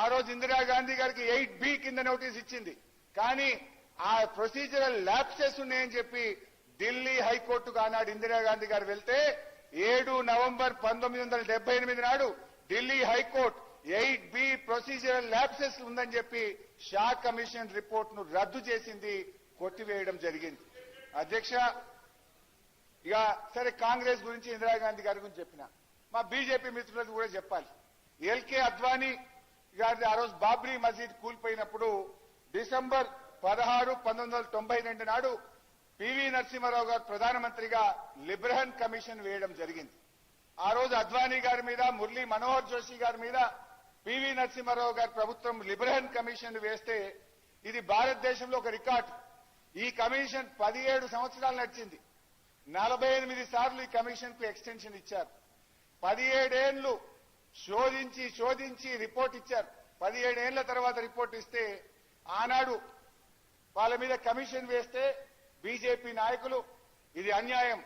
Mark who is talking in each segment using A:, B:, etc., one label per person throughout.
A: ఆ రోజు ఇందిరాగాంధీ గారికి ఎయిట్ బి కింద నోటీస్ ఇచ్చింది. కానీ ఆ ప్రొసీజరల్ ల్యాప్సెస్ ఉన్నాయని చెప్పి ఢిల్లీ హైకోర్టుకు ఆనాడు ఇందిరాగాంధీ గారు వెళ్తే ఏడు నవంబర్ పంతొమ్మిది వందల డెబ్బై ఎనిమిది నాడు Delhi high court eight B procedural lapses ఉందని చెప్పి షా కమిషన్ రిపోర్ట్ను రద్దు చేసింది కొట్టివేయడం జరిగింది. అధ్యక్ష ఇక సరే కాంగ్రెస్ గురించి ఇందిరాగాంధీ గారి గురించి చెప్పిన. మా బీజేపీ మిత్రులకు కూడా చెప్పాలి. ఎల్కే అద్వానీ గారి ఆ రోజు బాబ్రీ మసీద్ కూలిపోయినప్పుడు డిసెంబర్ పదహారు పంతొమ్మిది తొంభై రెండు నాడు పివి నరసింహారావు గారు ప్రధానమంత్రిగా లిబ్రహన్ కమిషన్ వేయడం జరిగింది. ఆ రోజు అద్వానీ గారి మీద మురళీ మనోహర్ జోషి గారి మీద పివి నరసింహారావు గారి ప్రభుత్వం లిబ్రహన్ కమిషన్ వేస్తే ఇది భారతదేశంలో ఒక రికార్డు. ఈ కమిషన్ పదిహేడు సంవత్సరాలు నడిచింది. నలభై ఎనిమిది సార్లు ఈ కమిషన్కు ఎక్స్టెన్షన్ ఇచ్చారు. పదిహేడేళ్ళు శోధించి శోధించి రిపోర్ట్ ఇచ్చారు. పదిహేడేళ్ళ తర్వాత రిపోర్ట్ ఇస్తే ఆనాడు వాళ్ళ మీద కమిషన్ వేస్తే బీజేపీ నాయకులు ఇది అన్యాయం.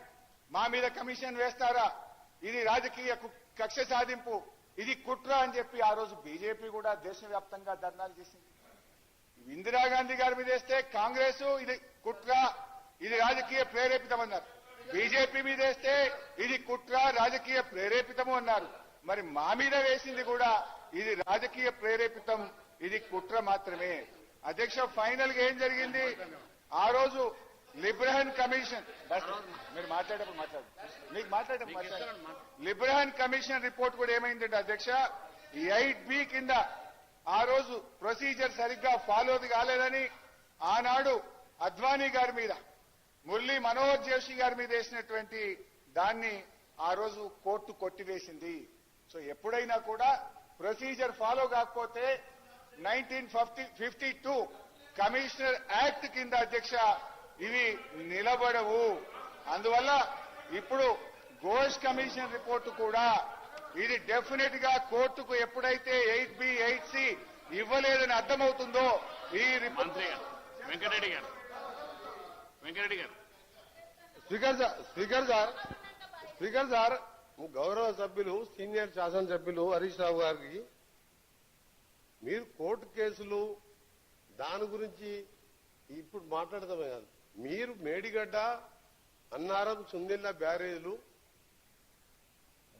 A: మా మీద కమిషన్ వేస్తారా? ఇది రాజకీయ కు- కక్ష సాధింపు. ఇది కుట్ర అని చెప్పి ఆ రోజు బీజేపీ కూడా దేశవ్యాప్తంగా ధర్నాలు చేసింది. ఇందిరాగాంధీ గారి మీద వేస్తే కాంగ్రెస్ ఇది కుట్ర ఇది రాజకీయ ప్రేరేపితం అన్నారు. బీజేపీ మీద వేస్తే ఇది కుట్ర రాజకీయ ప్రేరేపితము అన్నారు. మరి మా మీద వేసింది కూడా ఇది రాజకీయ ప్రేరేపితం ఇది కుట్ర మాత్రమే. అధ్యక్ష ఫైనల్గా ఏం జరిగింది? ఆ రోజు లిబ్రహన్ కమిషన్ మీరు మాట్లాడేప్పుడు మాట్లాడు. మీకు మాట్లాడేప్పుడు మాట్లాడు. లిబ్రహన్ కమిషన్ రిపోర్ట్ కూడా ఏమైందంటే అధ్యక్ష ఎయిట్ బి కింద ఆ రోజు ప్రొసీజర్ సరిగ్గా ఫాలో కాలేదని ఆనాడు అద్వానీ గారి మీద మురళీ మనోహర్ జోషి గారి మీద వేసినటువంటి దాన్ని ఆ రోజు కోర్టు కొట్టివేసింది. సో ఎప్పుడైనా కూడా ప్రొసీజర్ ఫాలో కాకపోతే nineteen fifty two commissioner act కింద అధ్యక్ష ఇవి నిలబడవు. అందువల్ల ఇప్పుడు ఘోష్ కమిషన్ రిపోర్టు కూడా ఇది డెఫినెట్గా కోర్టుకు ఎప్పుడైతే ఎయిట్ బి ఎయిట్ సి ఇవ్వలేదని అర్థమవుతుందో ఈ రిపోర్ట్
B: మంత్రి గారు వెంకటరెడ్డి గారు వెంకటరెడ్డి గారు.
C: Speaker sir speaker sir speaker sir గౌరవ సభ్యులు సీనియర్ శాసనసభ్యులు హరీష్ రావు గారికి మీరు కోర్టు కేసులు దాని గురించి ఇప్పుడు మాట్లాడతామే కాదు. మీరు మేడిగడ్డ అన్నారం సుందిల్ల బ్యారేజ్లు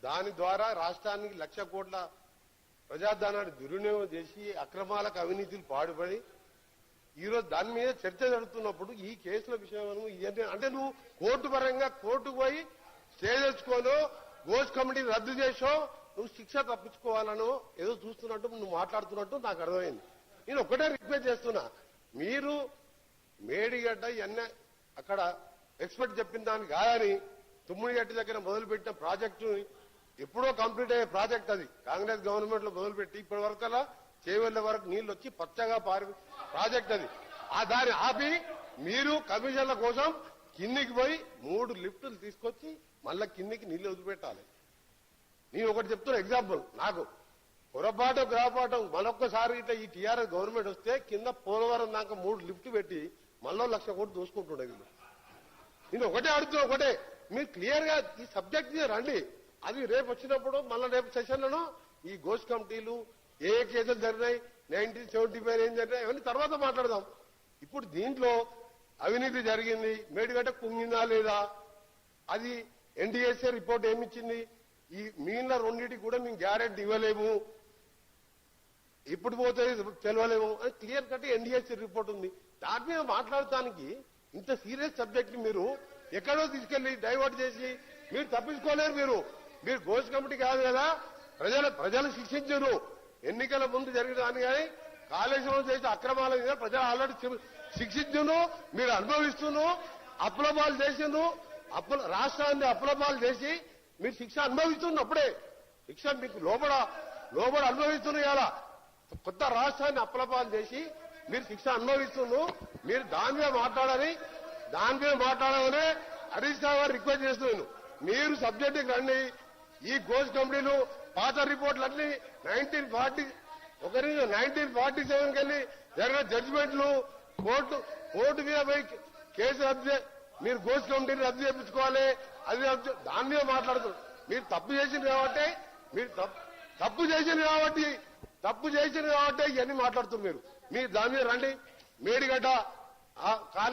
C: దాని ద్వారా రాష్ట్రానికి లక్ష కోట్ల ప్రజాధనాన్ని దుర్వినియోగం చేసి అక్రమాలకు అవినీతిలు పాడుపడి ఈరోజు దాని మీద చర్చ జరుగుతున్నప్పుడు ఈ కేసుల విషయం ఇవన్నీ అంటే నువ్వు కోర్టు పరంగా కోర్టుకు పోయి స్టే తెచ్చుకోను గోస్ కమిటీని రద్దు చేసో నువ్వు శిక్ష తప్పించుకోవాలనో ఏదో చూస్తున్నట్టు నువ్వు మాట్లాడుతున్నట్టు నాకు అర్థమైంది. నేను ఒకటే రిక్వెస్ట్ చేస్తున్నా. మీరు మేడిగడ్డ ఇవన్నీ అక్కడ ఎక్స్పర్ట్ చెప్పిన దాన్ని కాదని తుమ్మిడిగడ్డ దగ్గర మొదలుపెట్టిన ప్రాజెక్టు ఎప్పుడో కంప్లీట్ అయ్యే ప్రాజెక్ట్ అది. కాంగ్రెస్ గవర్నమెంట్లో మొదలుపెట్టి ఇప్పటి వరకల్లా చేవెళ్ళ వరకు నీళ్ళు వచ్చి పచ్చగా పారి ప్రాజెక్ట్ అది. ఆ దాన్ని ఆపి మీరు కమిషన్ల కోసం కిందికి పోయి మూడు లిఫ్టులు తీసుకొచ్చి మళ్ళా కిందికి నీళ్ళు వదిలిపెట్టాలి. నేను ఒకటి చెప్తున్నా ఎగ్జాంపుల్ నాకు పొరపాటు గ్రహపాఠం మరొక్కసారి ఇట్లా ఈ టీఆర్ఎస్ గవర్నమెంట్ వస్తే కింద పోలవరం దాకా మూడు లిఫ్ట్ పెట్టి మళ్ళీ లక్ష కోట్లు దోసుకుంటుండే వీళ్ళు. నేను ఒకటే అడుగుతున్నా ఒకటే. మీరు క్లియర్గా ఈ సబ్జెక్ట్ మీద రండి. అది రేపు వచ్చినప్పుడు మళ్ళీ రేపు సెషన్లను ఈ గోష్ కమిటీలు ఏ ఏ కేసులు జరిగినాయి నైన్టీన్ సెవెంటీ ఫైవ్ ఏం జరిగినాయి అవన్నీ తర్వాత మాట్లాడదాం. ఇప్పుడు దీంట్లో అవినీతి జరిగింది. మేడిగడ్డ కుంగిందా లేదా? అది ఎన్డీఎస్ఏ రిపోర్ట్ ఏమిచ్చింది? ఈ మిగిలిన రెండింటికి కూడా మేము గ్యారెంటీ ఇవ్వలేము. ఇప్పుడు పోతే తెలవలేము. అని క్లియర్ కట్ ఎన్డీఎస్ఏ రిపోర్ట్ ఉంది. దాని మీద మాట్లాడటానికి ఇంత సీరియస్ సబ్జెక్ట్ మీరు ఎక్కడో తీసుకెళ్ళి డైవర్ట్ చేసి మీరు తప్పించుకోలేరు మీరు. మీరు గోష్ కమిటీ కాదు కదా. ప్రజలు ప్రజలు శిక్షించరు. ఎన్నికల ముందు జరిగిన దాన్ని కానీ కాళేశ్వరం చేసిన అక్రమాల మీద ప్రజలు ఆల్రెడీ శిక్షించును మీరు అనుభవిస్తును అప్లపాలు చేసిండు అప్పుల రాష్ట్రాన్ని అప్లపాలు చేసి మీరు శిక్ష అనుభవిస్తున్నప్పుడే శిక్ష మీకు లోపల లోపల అనుభవిస్తున్నారు ఇలా కొత్త రాష్ట్రాన్ని అప్లపాలు చేసి మీరు శిక్ష అనుభవిస్తున్నారు మీరు దాని మీద మాట్లాడాలి దాని మీద మాట్లాడాలని హరీష్ రావు గారు రిక్వెస్ట్ చేస్తున్నాను. మీరు సబ్జెక్టుకి రండి ఈ గోస్ కంపెనీలు పాత రిపోర్ట్లన్నీ నైన్టీన్ ఫార్టీ ఒక నైన్టీన్ ఫార్టీ సెవెన్ కెళ్ళి జరిగిన జడ్జిమెంట్లు కోర్టు కోర్టు మీద పోయి కేసు రద్దు మీరు గోస్ కమిటీని రద్దు చేయించుకోవాలి అది దాని మీద మాట్లాడుతున్నారు. మీరు తప్పు చేసింది కాబట్టి మీరు తప్పు తప్పు చేసింది కాబట్టి తప్పు చేసింది కాబట్టి ఇవన్నీ మాట్లాడుతున్నారు మీరు. దాని మీద రండి. మేడిగడ్డ కాలేజ్